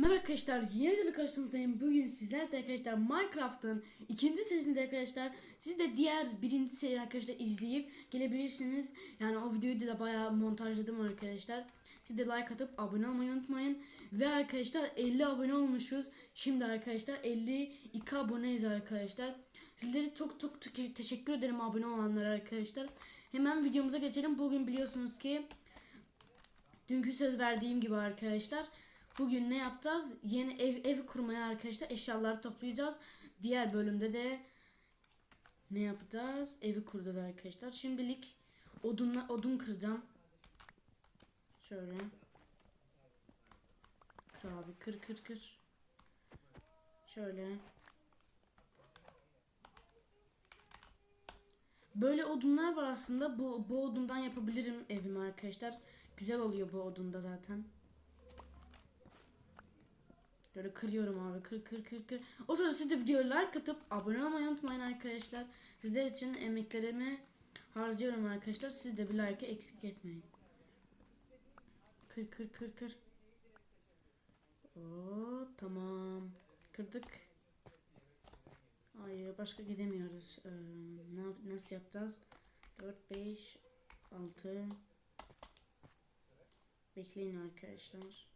merhaba arkadaşlar. Yeni videoda karşınızdayım. Bugün sizlerle arkadaşlar Minecraft'ın ikinci serisinde arkadaşlar. Siz de diğer birinci seri arkadaşlar izleyip gelebilirsiniz. Yani o videoyu da bayağı montajladım arkadaşlar. Siz de like atıp abone olmayı unutmayın. Ve arkadaşlar 50 abone olmuşuz. Şimdi arkadaşlar 52 aboneyiz arkadaşlar. Sizlere çok çok te- teşekkür ederim abone olanlara arkadaşlar. Hemen videomuza geçelim. Bugün biliyorsunuz ki Dünkü söz verdiğim gibi arkadaşlar. Bugün ne yapacağız? Yeni ev ev kurmaya arkadaşlar eşyaları toplayacağız. Diğer bölümde de ne yapacağız? Evi kuracağız arkadaşlar. Şimdilik odunla odun kıracağım. Şöyle. Kır abi kır kır kır. Şöyle. Böyle odunlar var aslında. Bu bu odundan yapabilirim evimi arkadaşlar. Güzel oluyor bu odunda zaten. Böyle kırıyorum abi. Kır kır kır kır. O sırada siz de videoya like atıp abone olmayı unutmayın arkadaşlar. Sizler için emeklerimi harcıyorum arkadaşlar. Siz de bir like eksik etmeyin. Kır kır kır kır. Oo, tamam. Kırdık. Hayır başka gidemiyoruz. Ee, ne nasıl yapacağız? 4 5 6 Bekleyin arkadaşlar.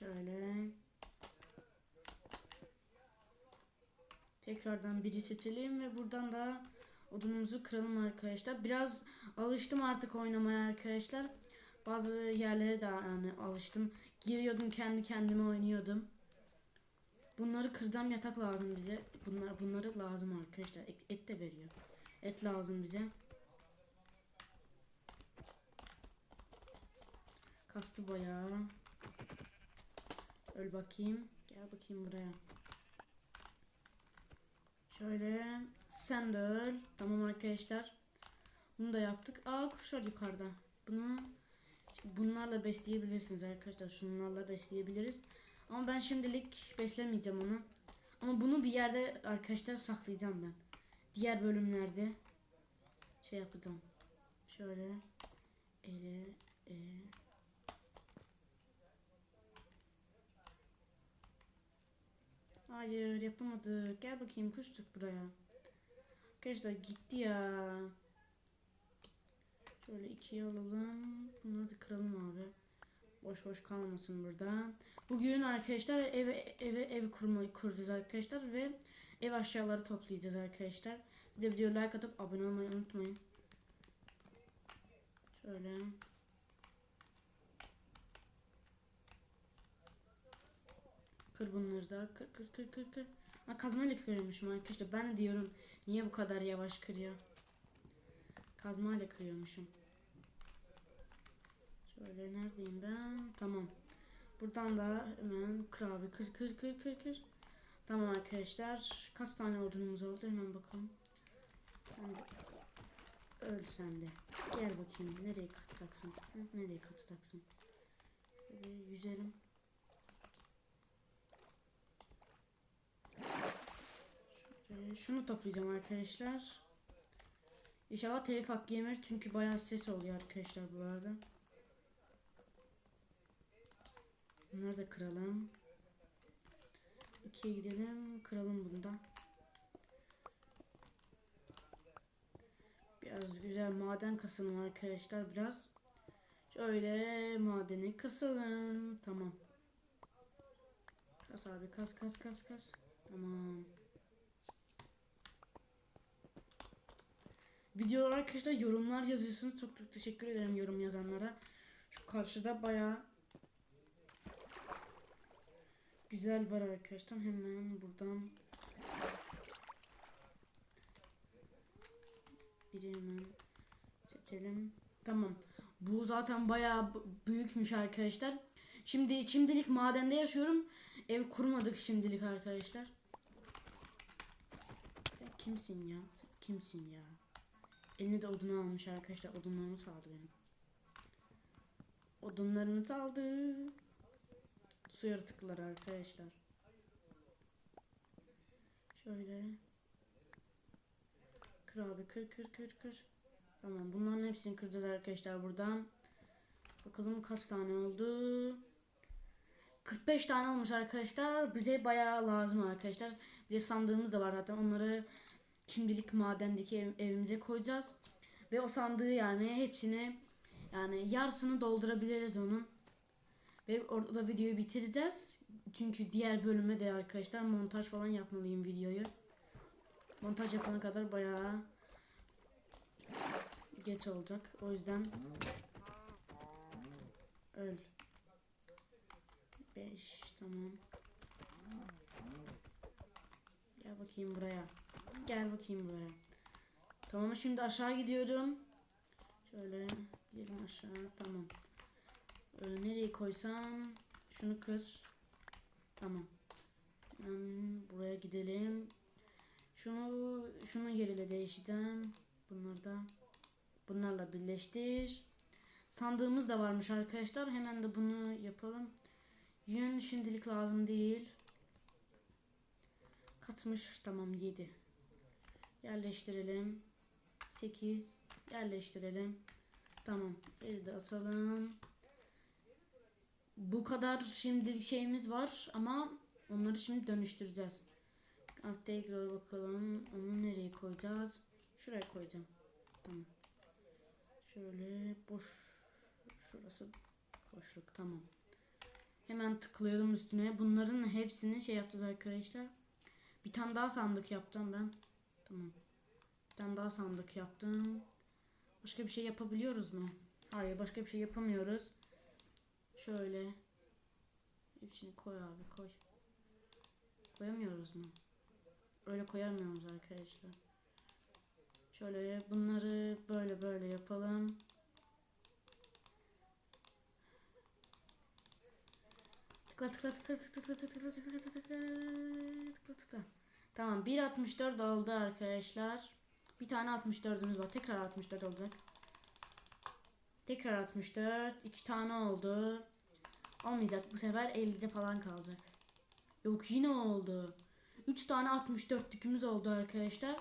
Şöyle. Tekrardan biri seçelim ve buradan da odunumuzu kıralım arkadaşlar. Biraz alıştım artık oynamaya arkadaşlar. Bazı yerlere de yani alıştım. Giriyordum kendi kendime oynuyordum. Bunları kıracağım yatak lazım bize. Bunlar bunları lazım arkadaşlar. Et, et de veriyor. Et lazım bize. Kastı bayağı. Öl bakayım. Gel bakayım buraya. Şöyle. Sen de öl. Tamam arkadaşlar. Bunu da yaptık. Aa kuşlar yukarıda. Bunu bunlarla besleyebilirsiniz arkadaşlar. Şunlarla besleyebiliriz. Ama ben şimdilik beslemeyeceğim onu. Ama bunu bir yerde arkadaşlar saklayacağım ben. Diğer bölümlerde şey yapacağım. Şöyle ele e Hayır yapamadık. Gel bakayım kuştuk buraya. Arkadaşlar gitti ya. Şöyle ikiye alalım. Bunları da kıralım abi. Boş boş kalmasın burada. Bugün arkadaşlar eve eve ev kurmayı kuracağız arkadaşlar ve ev aşağıları toplayacağız arkadaşlar. Siz de videoya like atıp abone olmayı unutmayın. Şöyle. Kır bunları da. Kır kır kır kır kır. Ha kazmayla kırıyormuşum arkadaşlar. Ben de diyorum niye bu kadar yavaş kırıyor. Kazmayla kırıyormuşum. Şöyle neredeyim ben? Tamam. Buradan da hemen kır abi. Kır kır kır kır kır. Tamam arkadaşlar. Kaç tane odunumuz oldu? Hemen bakalım. Sen de öl sen de. Gel bakayım. Nereye kaçacaksın? Hı, Nereye kaçacaksın? Şöyle yüzelim. Şöyle şunu toplayacağım arkadaşlar. İnşallah telif hakkı yemez çünkü bayağı ses oluyor arkadaşlar bu arada. Bunları da kıralım. İkiye gidelim. Kıralım bunu. Biraz güzel maden kasalım arkadaşlar biraz. Şöyle madeni kasalım. Tamam. Kas abi kas kas kas kas. Tamam. Videolar arkadaşlar yorumlar yazıyorsunuz. Çok çok teşekkür ederim yorum yazanlara. Şu karşıda bayağı güzel var arkadaşlar. Hemen buradan biri hemen seçelim. Tamam. Bu zaten bayağı b- büyükmüş arkadaşlar. Şimdi şimdilik madende yaşıyorum. Ev kurmadık şimdilik arkadaşlar. Sen kimsin ya? Sen kimsin ya? Eline de odunu almış arkadaşlar. Odunlarını çaldı benim. Odunlarını çaldı. Su yaratıkları arkadaşlar. Şöyle. Kır abi kır kır kır kır. Tamam bunların hepsini kıracağız arkadaşlar buradan. Bakalım kaç tane oldu. 45 tane olmuş arkadaşlar. Bize bayağı lazım arkadaşlar. Bir de sandığımız da var zaten. Onları şimdilik madendeki ev- evimize koyacağız. Ve o sandığı yani hepsini yani yarısını doldurabiliriz onun. Ve orada videoyu bitireceğiz. Çünkü diğer bölüme de arkadaşlar montaj falan yapmalıyım videoyu. Montaj yapana kadar bayağı geç olacak. O yüzden öl. 5 tamam. Gel bakayım buraya. Gel bakayım buraya. Tamam şimdi aşağı gidiyorum. Şöyle gidelim aşağı. Tamam. Ee, nereye koysam şunu kır. Tamam. Hmm, buraya gidelim. Şunu şunun yeriyle değiştireceğim. Bunları da bunlarla birleştir. Sandığımız da varmış arkadaşlar. Hemen de bunu yapalım. Yün şimdilik lazım değil. Katmış tamam 7. Yerleştirelim. 8 yerleştirelim. Tamam. Eli de atalım. Bu kadar şimdi şeyimiz var ama onları şimdi dönüştüreceğiz. Update'e bakalım. Onu nereye koyacağız? Şuraya koyacağım. Tamam. Şöyle boş. Şurası boşluk. Tamam. Hemen tıklayalım üstüne. Bunların hepsini şey yapacağız arkadaşlar. Bir tane daha sandık yapacağım ben. Tamam. Bir tane daha sandık yaptım. Başka bir şey yapabiliyoruz mu? Hayır başka bir şey yapamıyoruz. Şöyle. Hepsini koy abi koy. Koyamıyoruz mu? Öyle koyamıyoruz arkadaşlar. Şöyle bunları böyle böyle yapalım. Tıkla tıkla tıkla tıkla tıkla tıkla tıkla tıkla tıkla. Tamam 1.64 oldu arkadaşlar. Bir tane 64'ümüz var. Tekrar 64 olacak. Tekrar 64. iki tane oldu. Olmayacak bu sefer 50'de falan kalacak. Yok yine oldu. 3 tane 64'lükümüz oldu arkadaşlar.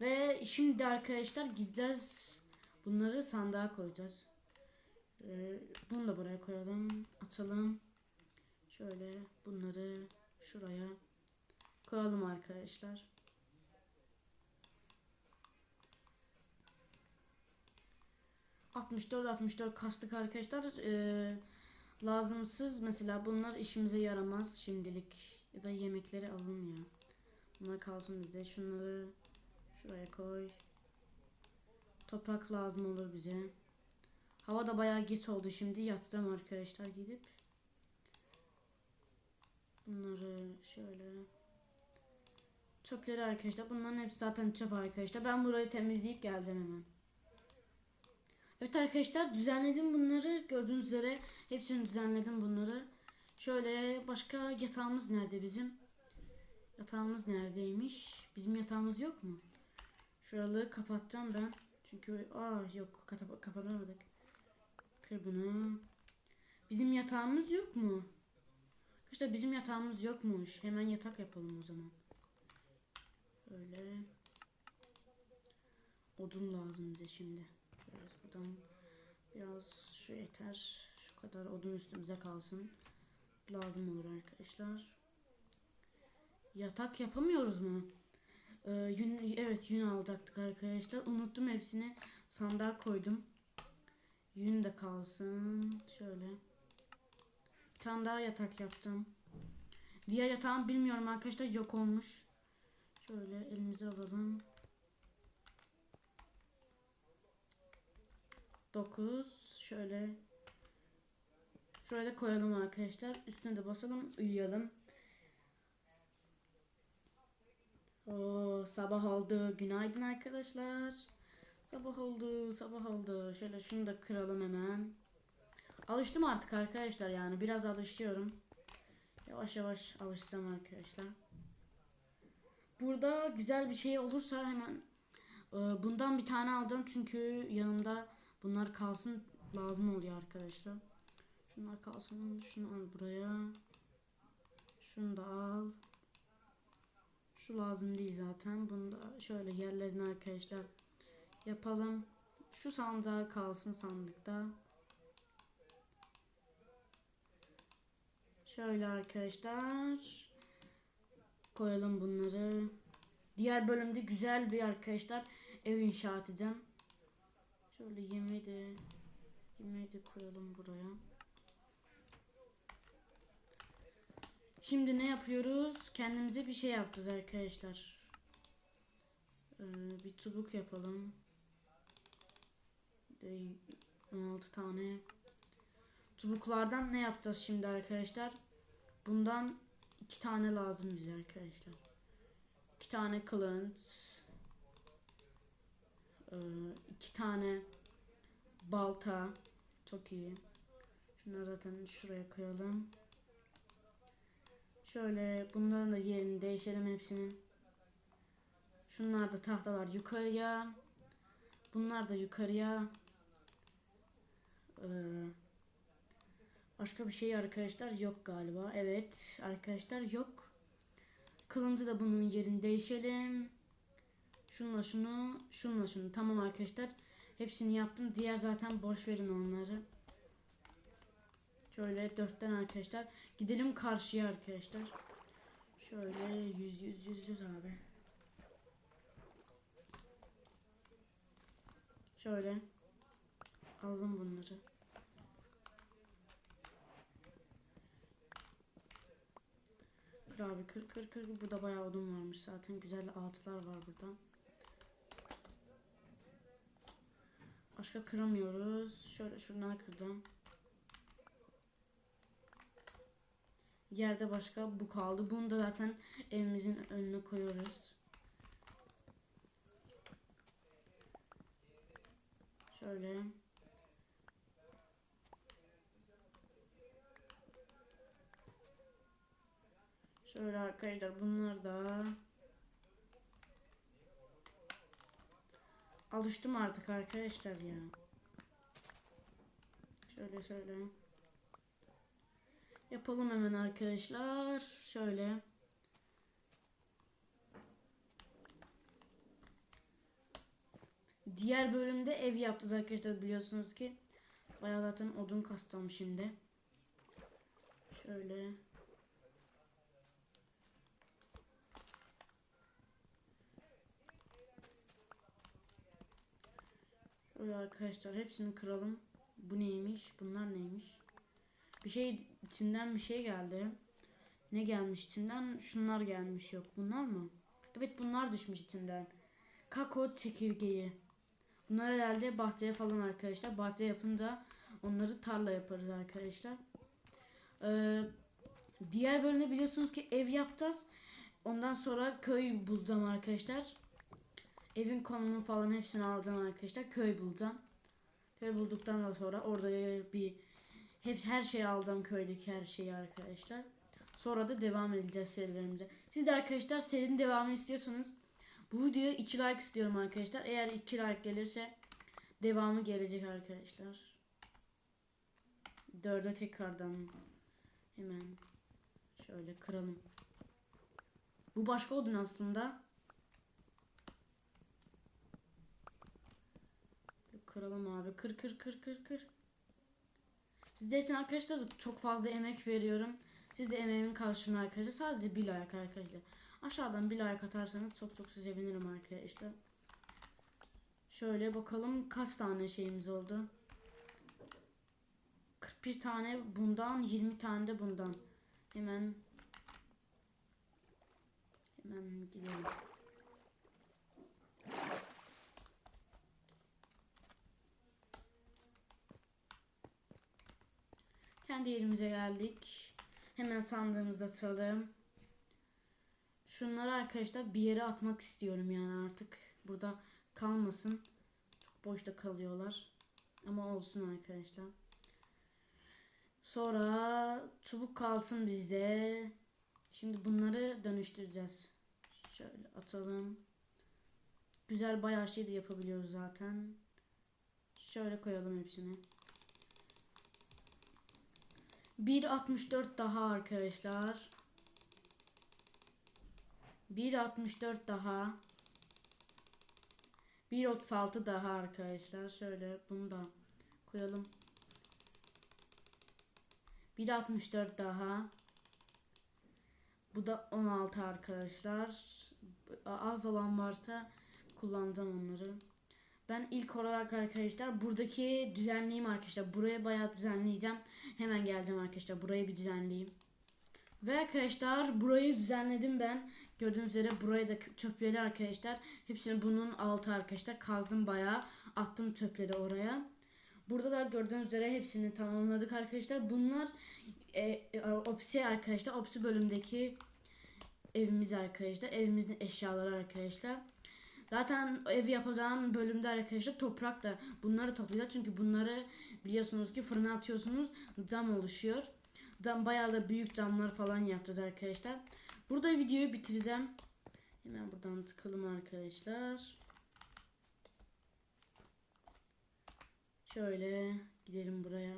Ve şimdi arkadaşlar gideceğiz. Bunları sandığa koyacağız. Ee, bunu da buraya koyalım. Atalım. Şöyle bunları şuraya koyalım arkadaşlar. ...64 64 kastık arkadaşlar. Ee, lazımsız mesela bunlar işimize yaramaz şimdilik. Ya da yemekleri alalım ya. Bunlar kalsın bize. Şunları şuraya koy. Toprak lazım olur bize. Hava da bayağı geç oldu şimdi. Yatacağım arkadaşlar gidip. Bunları şöyle çöpleri arkadaşlar. Bunların hepsi zaten çöp arkadaşlar. Ben burayı temizleyip geleceğim hemen. Evet arkadaşlar düzenledim bunları. Gördüğünüz üzere hepsini düzenledim bunları. Şöyle başka yatağımız nerede bizim? Yatağımız neredeymiş? Bizim yatağımız yok mu? Şuraları kapatacağım ben. Çünkü aa yok kapa kapatamadık. Kır bunu. Bizim yatağımız yok mu? İşte bizim yatağımız yokmuş. Hemen yatak yapalım o zaman. Böyle. Odun lazım bize şimdi. Biraz buradan biraz şu yeter. Şu kadar odun üstümüze kalsın. Lazım olur arkadaşlar. Yatak yapamıyoruz mu? Ee, yün, evet yün alacaktık arkadaşlar. Unuttum hepsini. Sandığa koydum. Yün de kalsın. Şöyle. Bir tane daha yatak yaptım. Diğer yatağım bilmiyorum arkadaşlar yok olmuş. Şöyle elimize alalım. 9 şöyle şöyle koyalım arkadaşlar. Üstüne de basalım, uyuyalım. Oo, sabah oldu. Günaydın arkadaşlar. Sabah oldu, sabah oldu. Şöyle şunu da kıralım hemen. Alıştım artık arkadaşlar yani. Biraz alışıyorum. Yavaş yavaş alışacağım arkadaşlar. Burada güzel bir şey olursa hemen e, bundan bir tane alacağım. Çünkü yanımda bunlar kalsın lazım oluyor arkadaşlar. Şunlar kalsın. Şunu al buraya. Şunu da al. Şu lazım değil zaten. Bunu da şöyle yerlerini arkadaşlar yapalım. Şu sandığa kalsın sandıkta. Şöyle arkadaşlar. Koyalım bunları. Diğer bölümde güzel bir arkadaşlar ev inşa edeceğim. Şöyle yemeği de yemeği de koyalım buraya. Şimdi ne yapıyoruz? Kendimize bir şey yapacağız arkadaşlar. Ee, bir çubuk yapalım. De 16 tane. Çubuklardan ne yapacağız şimdi arkadaşlar? Bundan iki tane lazım bize arkadaşlar. İki tane kılıç. Ee, iki tane balta. Çok iyi. Şunları zaten şuraya koyalım. Şöyle bunların da yerini değişelim hepsinin. Şunlar da tahtalar yukarıya. Bunlar da yukarıya. Ee, başka bir şey arkadaşlar yok galiba. Evet arkadaşlar yok. Kılıncı da bunun yerini değişelim. Şunla şunu, şunla şunu. Tamam arkadaşlar. Hepsini yaptım. Diğer zaten boş verin onları. Şöyle dörtten arkadaşlar. Gidelim karşıya arkadaşlar. Şöyle yüz yüz yüz yüz abi. Şöyle. Aldım bunları. Kır abi kır kır kır. Burada bayağı odun varmış zaten. Güzel ağaçlar var burada. Başka kıramıyoruz. Şöyle şunları kırdım. Yerde başka bu kaldı. Bunu da zaten evimizin önüne koyuyoruz. Şöyle. Şöyle arkadaşlar bunlar da alıştım artık arkadaşlar ya. Şöyle şöyle. Yapalım hemen arkadaşlar. Şöyle. Diğer bölümde ev yaptık arkadaşlar biliyorsunuz ki. Bayağı zaten odun kastım şimdi. Şöyle. Şöyle arkadaşlar hepsini kıralım. Bu neymiş? Bunlar neymiş? Bir şey içinden bir şey geldi. Ne gelmiş içinden? Şunlar gelmiş yok. Bunlar mı? Evet bunlar düşmüş içinden. Kakao çekirgeyi. Bunlar herhalde bahçeye falan arkadaşlar. Bahçe yapınca onları tarla yaparız arkadaşlar. Ee, diğer bölümde biliyorsunuz ki ev yapacağız. Ondan sonra köy bulacağım arkadaşlar. Evin konumu falan hepsini alacağım arkadaşlar. Köy bulacağım. Köy bulduktan da sonra orada bir hep her şeyi alacağım köydeki her şeyi arkadaşlar. Sonra da devam edeceğiz serilerimize. Siz de arkadaşlar serinin devamını istiyorsanız bu videoya 2 like istiyorum arkadaşlar. Eğer 2 like gelirse devamı gelecek arkadaşlar. 4'e tekrardan hemen şöyle kıralım. Bu başka odun aslında. Kıralım abi. Kır kır kır kır kır. Sizler için arkadaşlar çok fazla emek veriyorum. Siz de emeğimin karşılığını arkadaşlar. Sadece bir like arkadaşlar. Aşağıdan bir like atarsanız çok çok sevinirim arkadaşlar. Şöyle bakalım kaç tane şeyimiz oldu. 41 tane bundan 20 tane de bundan. Hemen hemen gidelim. Kendi yerimize geldik. Hemen sandığımıza atalım. Şunları arkadaşlar bir yere atmak istiyorum yani artık. Burada kalmasın. Çok boşta kalıyorlar. Ama olsun arkadaşlar. Sonra çubuk kalsın bizde. Şimdi bunları dönüştüreceğiz. Şöyle atalım. Güzel bayağı şey de yapabiliyoruz zaten. Şöyle koyalım hepsini. 1.64 daha arkadaşlar. 1.64 daha. 1.36 daha arkadaşlar. Şöyle bunu da koyalım. 1.64 daha. Bu da 16 arkadaşlar. Az olan varsa kullanacağım onları. Ben ilk olarak arkadaşlar buradaki düzenleyeyim arkadaşlar. Buraya bayağı düzenleyeceğim. Hemen geleceğim arkadaşlar. Burayı bir düzenleyeyim. Ve arkadaşlar burayı düzenledim ben. Gördüğünüz üzere burayı da çöpleri arkadaşlar. Hepsini bunun altı arkadaşlar. Kazdım bayağı. Attım çöpleri oraya. Burada da gördüğünüz üzere hepsini tamamladık arkadaşlar. Bunlar e, e, Opsi arkadaşlar. Opsi bölümdeki evimiz arkadaşlar. Evimizin eşyaları arkadaşlar. Zaten ev yapacağım bölümde arkadaşlar toprak da bunları toplayacağız. Çünkü bunları biliyorsunuz ki fırına atıyorsunuz. Cam oluşuyor. Cam bayağı da büyük camlar falan yapacağız arkadaşlar. Burada videoyu bitireceğim. Hemen buradan tıkalım arkadaşlar. Şöyle gidelim buraya.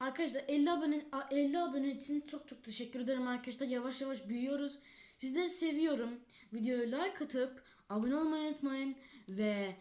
Arkadaşlar 50 abone 50 abone için çok çok teşekkür ederim arkadaşlar. Yavaş yavaş büyüyoruz. Sizleri seviyorum. Videoyu like atıp abone olmayı unutmayın ve